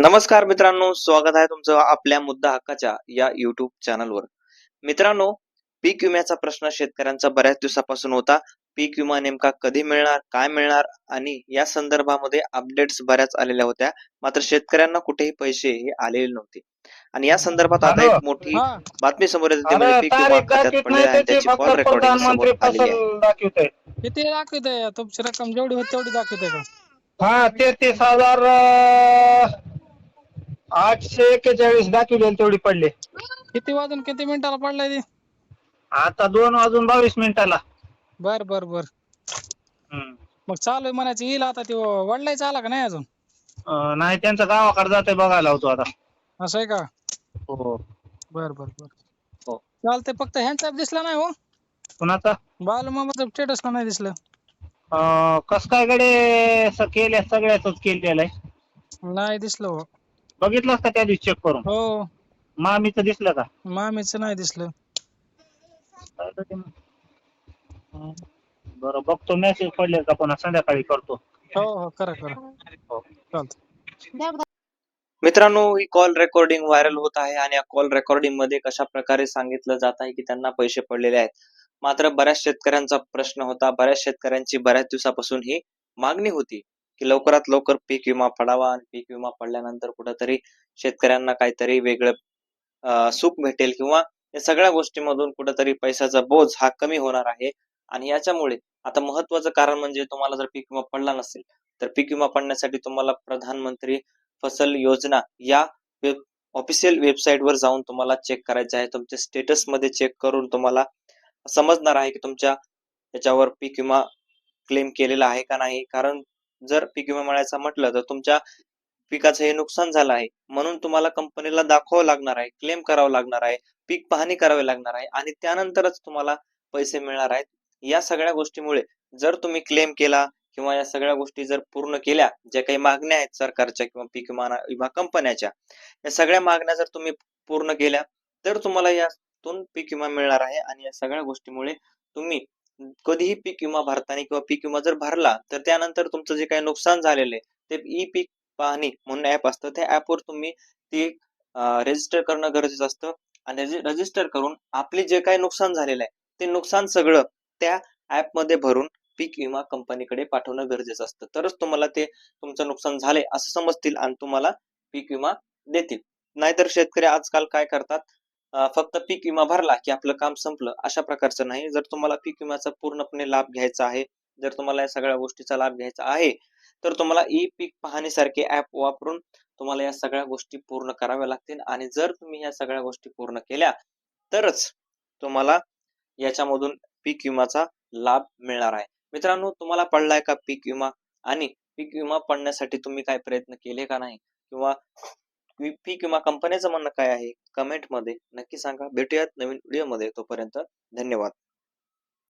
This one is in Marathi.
नमस्कार मित्रांनो स्वागत आहे तुमचं आपल्या मुद्दा हक्काच्या या युट्यूब चॅनलवर मित्रांनो पीक विम्याचा प्रश्न शेतकऱ्यांचा बऱ्याच दिवसापासून होता. पीक विमा नेमका कधी मिळणार काय मिळणार आणि या संदर्भामध्ये अपडेट्स बऱ्याच आलेल्या होत्या. मात्र शेतकऱ्यांना कुठेही पैसे हे आलेले नव्हते. आणि या संदर्भात आता एक मोठी हा. बातमी समोर येते म्हणजे पीक विमा खात्यात आहे त्याची कॉल रेकॉर्डिंग समोर आलेली आहे. फसल दाखवत आहे किती तुमची रक्कम जेवढी होती तेवढी दाखवते का? हा तेहतीस हजार आठशे एक्केचाळीस दाखवले तेवढी पडले. किती वाजून किती मिनिटाला पडलाय ते? आता दोन वाजून बावीस मिनिटाला. बर बर बर. हम्म. मग चालू आहे म्हणायचं येईल आता ते वडलायचं आला का नाही अजून? अं, नाही त्यांचा गावाकडे जाते बघायला होतो आता. असं आहे का? हो. बर बर बर. हो. चालतंय फक्त ह्यांचा दिसला नाही हो? कुणाचा? बालू मामाचं स्टेटस का नाही दिसलं. अं, कस काय गडे स- केल्या सगळ्याच केलेलं आहे. नाही दिसलं हो. बघितलंस का त्या दिवशी चेक करून. हो. मामीचं दिसलं का? मामीचं नाही दिसलं. हं. बरं बघतो मेसेज पडले का पुन्हा संध्याकाळी करतो. हो हो करा करा. हो. चालतं मित्रांनो ही कॉल रेकॉर्डिंग व्हायरल होत आहे आणि या कॉल रेकॉर्डिंगमध्ये कशा प्रकारे सांगितलं जात आहे की त्यांना पैसे पडलेले आहेत? मात्र बऱ्याच शेतकऱ्यांचा प्रश्न होता. बऱ्याच शेतकऱ्यांची बऱ्याच दिवसापासून ही मागणी होती. की लवकरात लवकर पीक विमा पडावा आणि पीक विमा पडल्यानंतर कुठंतरी शेतकऱ्यांना काहीतरी वेगळं सुख भेटेल किंवा या सगळ्या गोष्टीमधून कुठंतरी पैशाचा बोज हा कमी होणार आहे. आणि याच्यामुळे आता महत्वाचं कारण म्हणजे तुम्हाला जर पीक विमा पडला नसेल तर पीक विमा पडण्यासाठी तुम्हाला प्रधानमंत्री फसल योजना या वेब ऑफिशियल वेबसाईट वर जाऊन तुम्हाला चेक करायचं आहे. तुमच्या स्टेटसमध्ये चेक करून तुम्हाला समजणार आहे की तुमच्या याच्यावर पीक विमा क्लेम केलेला आहे का नाही. कारण जर पीक विमा मिळायचा म्हटलं तर तुमच्या पिकाचं हे नुकसान झालं आहे. म्हणून तुम्हाला कंपनीला दाखवावं लागणार आहे क्लेम करावं लागणार आहे पीक पाहणी करावी लागणार आहे आणि त्यानंतरच तुम्हाला पैसे मिळणार आहेत. या सगळ्या गोष्टीमुळे जर तुम्ही क्लेम केला किंवा या सगळ्या गोष्टी जर पूर्ण केल्या ज्या काही मागण्या आहेत सरकारच्या किंवा पीक विमा विमा कंपन्याच्या या सगळ्या मागण्या जर तुम्ही पूर्ण केल्या तर तुम्हाला यातून पीक विमा मिळणार आहे आणि या सगळ्या गोष्टीमुळे तुम्ही कधीही पीक विमा भरताना किंवा पीक विमा जर भरला तर त्यानंतर तुमचं जे काही नुकसान झालेलं आहे ते ई पीक पाहणी म्हणून ऍप असतं. त्या ऍपवर तुम्ही ती रजिस्टर करणं गरजेचं असतं. आणि रजिस्टर करून आपले जे काही नुकसान झालेलं आहे ते नुकसान सगळं त्या ऍपमध्ये भरून पीक विमा कंपनीकडे पाठवणं गरजेचं असतं. तरच तुम्हाला ते तुमचं नुकसान झाले असं समजतील आणि तुम्हाला पीक विमा देतील. नाहीतर शेतकरी आजकाल काय करतात फक्त पीक विमा भरला की आपलं काम संपलं अशा प्रकारचं नाही. जर तुम्हाला पीक विम्याचा पूर्णपणे लाभ घ्यायचा आहे जर तुम्हाला या सगळ्या गोष्टीचा लाभ घ्यायचा आहे तर तुम्हाला ई पीक पाहणी सारखे ऍप वापरून तुम्हाला या सगळ्या गोष्टी पूर्ण कराव्या लागतील. आणि जर तुम्ही या सगळ्या गोष्टी पूर्ण केल्या तरच तुम्हाला याच्यामधून पीक विमाचा लाभ मिळणार आहे. मित्रांनो तुम्हाला पडलाय का पीक विमा? आणि पीक विमा पडण्यासाठी तुम्ही काय प्रयत्न केले का नाही? किंवा पी- किंवा कंपनीचं म्हणणं काय आहे? कमेंटमध्ये नक्की सांगा. भेटूयात नवीन व्हिडिओमध्ये तोपर्यंत धन्यवाद.